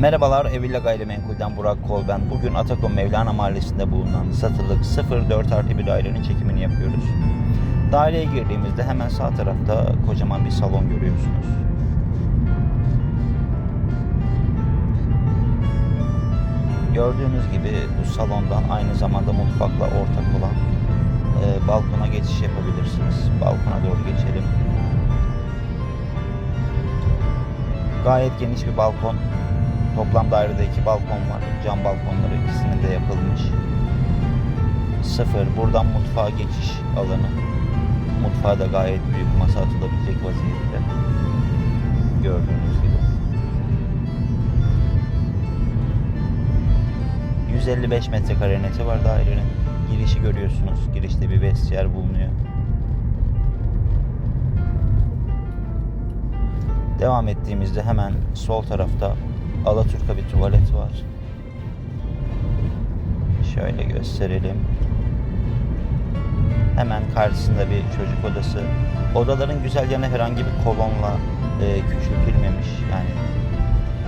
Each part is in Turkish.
Merhabalar Evilla Gayrimenkul'den Burak Kol ben. Bugün Atakum Mevlana Mahallesi'nde bulunan satılık 04 artı bir dairenin çekimini yapıyoruz. Daireye girdiğimizde hemen sağ tarafta kocaman bir salon görüyorsunuz. Gördüğünüz gibi bu salondan aynı zamanda mutfakla ortak olan e, balkona geçiş yapabilirsiniz. Balkona doğru geçelim. Gayet geniş bir balkon. Toplam dairede iki balkon var. Cam balkonları ikisinin de yapılmış. Sıfır. Buradan mutfağa geçiş alanı. Mutfağa da gayet büyük masa atılabilecek vaziyette. Gördüğünüz gibi. 155 metrekare neti var dairenin. Girişi görüyorsunuz. Girişte bir vestiyer bulunuyor. Devam ettiğimizde hemen sol tarafta Alaturka bir tuvalet var. Şöyle gösterelim. Hemen karşısında bir çocuk odası. Odaların güzel yanı herhangi bir kolonla e, küçültülmemiş. Yani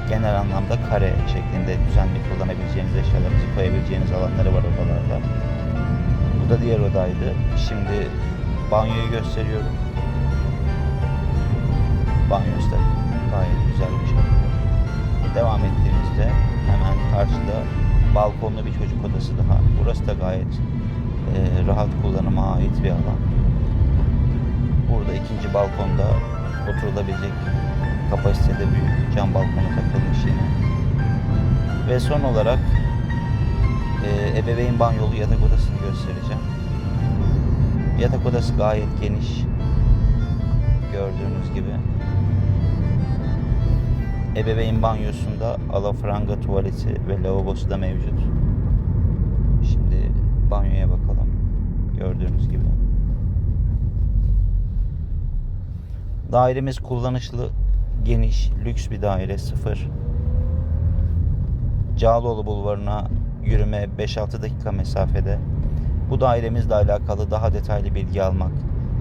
genel anlamda kare şeklinde düzenli kullanabileceğiniz eşyalarınızı koyabileceğiniz alanları var odalarda. Bu da diğer odaydı. Şimdi banyoyu gösteriyorum. Banyosu da gayet güzel bir şey. Devam ettiğimizde hemen karşıda balkonlu bir çocuk odası daha. Burası da gayet e, rahat kullanıma ait bir alan. Burada ikinci balkonda oturulabilecek kapasitede büyük cam balkonu takılmış yine. Ve son olarak e, ebeveyn banyolu yatak odasını göstereceğim. Yatak odası gayet geniş. Gördüğünüz gibi. Ebeveyn banyosunda alafranga tuvaleti ve lavabosu da mevcut. Şimdi banyoya bakalım. Gördüğünüz gibi. Dairemiz kullanışlı, geniş, lüks bir daire, sıfır. Cağaloğlu Bulvarı'na yürüme 5-6 dakika mesafede. Bu dairemizle alakalı daha detaylı bilgi almak,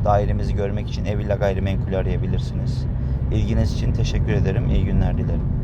dairemizi görmek için Evilla Gayrimenkul'ü arayabilirsiniz. İlginiz için teşekkür ederim. İyi günler dilerim.